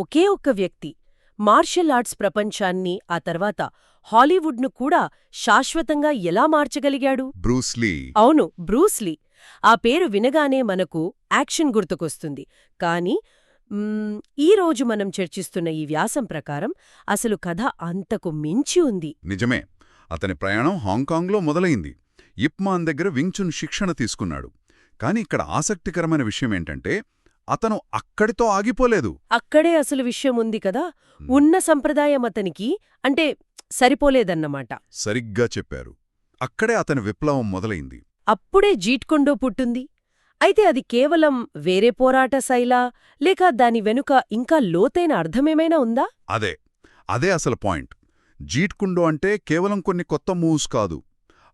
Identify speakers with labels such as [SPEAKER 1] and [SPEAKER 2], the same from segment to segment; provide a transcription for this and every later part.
[SPEAKER 1] ఒకే ఒక్క వ్యక్తి. Martial arts ప్రపంచాన్ని ఆ తర్వాత హాలీవుడ్ను కూడా శాశ్వతంగా ఎలా మార్చగలిగాడు?
[SPEAKER 2] బ్రూస్లీ
[SPEAKER 1] అవును బ్రూస్లీ ఆ పేరు వినగానే మనకు యాక్షన్ గుర్తుకొస్తుంది. కానీ మ్మ్, ఈ రోజు మనం చర్చిస్తున్న ఈ వ్యాసం ప్రకారం అసలు కథ అంతకు మించి ఉంది.
[SPEAKER 2] నిజమే. అతని ప్రయాణం హాంకాంగ్లో మొదలైంది. ఇప్మాన్ దగ్గర వింగ్చున్ శిక్షణ తీసుకున్నాడు. కాని ఇక్కడ ఆసక్తికరమైన విషయం ఏంటంటే అతను అక్కడితో ఆగిపోలేదు.
[SPEAKER 1] అక్కడే అసలు విషయం ఉంది కదా? ఉన్న సంప్రదాయం అతనికి అంటే సరిపోలేదన్నమాట.
[SPEAKER 2] సరిగ్గా చెప్పారు. అక్కడే అతని విప్లవం మొదలైంది.
[SPEAKER 1] అప్పుడే జీట్కొండో పుట్టుంది. అయితే అది కేవలం వేరే పోరాట శైలా లేక దాని వెనుక ఇంకా లోతైన అర్థమేమైనా ఉందా?
[SPEAKER 2] అదే. అదే అసలు పాయింట్. జీట్కుండో అంటే కేవలం కొన్ని కొత్త మూవ్స్ కాదు.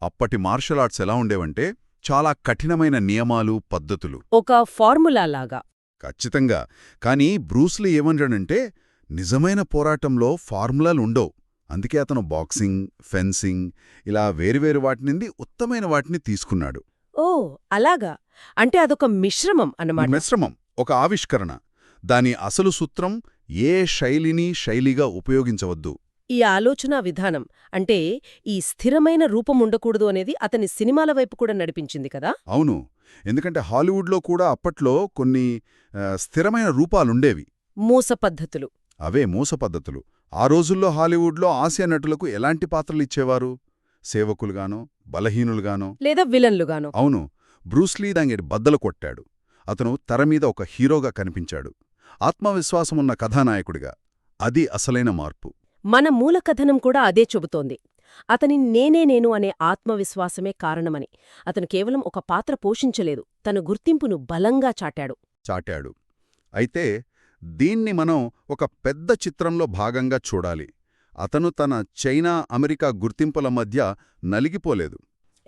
[SPEAKER 2] అప్పటి మార్షల్ ఆర్ట్స్ ఎలా ఉండేవంటే చాలా కఠినమైన నియమాలు పద్ధతులు.
[SPEAKER 1] ఒక ఫార్ములా లాగా.
[SPEAKER 2] ఖచ్చితంగా. కానీ బ్రూస్లీ ఏమన్నాడంటే నిజమైన పోరాటంలో ఫార్ములాలుండవు అందుకే అతను బాక్సింగ్ ఫెన్సింగ్ ఇలా వేరువేరు వాటి నుండి ఉత్తమైన వాటిని తీసుకున్నాడు.
[SPEAKER 1] ఓ అలాగా. అంటే అదొక మిశ్రమం అన్నమాట.
[SPEAKER 2] మిశ్రమం ఒక ఆవిష్కరణ. దాని అసలు సూత్రం ఏ శైలిని శైలిగా ఉపయోగించవద్దు.
[SPEAKER 1] ఈ ఆలోచనా విధానం అంటే ఈ స్థిరమైన రూపం ఉండకూడదు అనేది అతని సినిమాల వైపు కూడా నడిపించింది కదా?
[SPEAKER 2] అవును. ఎందుకంటే హాలీవుడ్లో కూడా అప్పట్లో కొన్ని స్థిరమైన రూపాలుండేవి.
[SPEAKER 1] మూస పద్ధతులు.
[SPEAKER 2] అవే మూస పద్ధతులు. ఆ రోజుల్లో హాలీవుడ్లో ఆసియా నటులకు ఎలాంటి పాత్రలు ఇచ్చేవారు? సేవకులుగానో బలహీనులుగానో?
[SPEAKER 1] లేదా విలన్లుగాను?
[SPEAKER 2] అవును. బ్రూస్లీ దాంగేటి బద్దలు కొట్టాడు. అతను తెరమీద ఒక హీరోగా కనిపించాడు. ఆత్మవిశ్వాసమున్న కథానాయకుడిగా. అది అసలైన మార్పు.
[SPEAKER 1] మన మూల కథనం కూడా అదే చెబుతోంది. అతని నేనే నేను అనే ఆత్మవిశ్వాసమే కారణమని. అతను కేవలం ఒక పాత్ర పోషించలేదు. తన గుర్తింపును బలంగా చాటాడు.
[SPEAKER 2] చాటాడు. అయితే దీన్ని మనం ఒక పెద్ద చిత్రంలో భాగంగా చూడాలి. అతను తన చైనా అమెరికా గుర్తింపుల మధ్య నలిగిపోలేదు.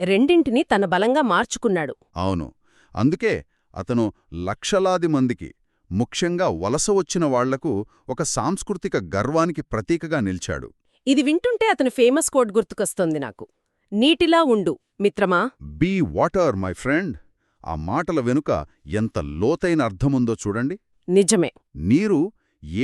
[SPEAKER 1] రెండింటినీ తన బలంగా మార్చుకున్నాడు.
[SPEAKER 2] అవును. అందుకే అతను లక్షలాది మందికి ముఖ్యంగా వలస వచ్చిన వాళ్ళకు ఒక సాంస్కృతిక గర్వానికి ప్రతీకగా నిలిచాడు.
[SPEAKER 1] ఇది వింటుంటే అతని ఫేమస్ కోడ్ గుర్తుకొస్తోంది నాకు. నీటిలా ఉండు మిత్రమా.
[SPEAKER 2] Be water my friend. ఆ మాటల వెనుక ఎంత లోతైన అర్థముందో చూడండి.
[SPEAKER 1] నిజమే.
[SPEAKER 2] నీరు ఏ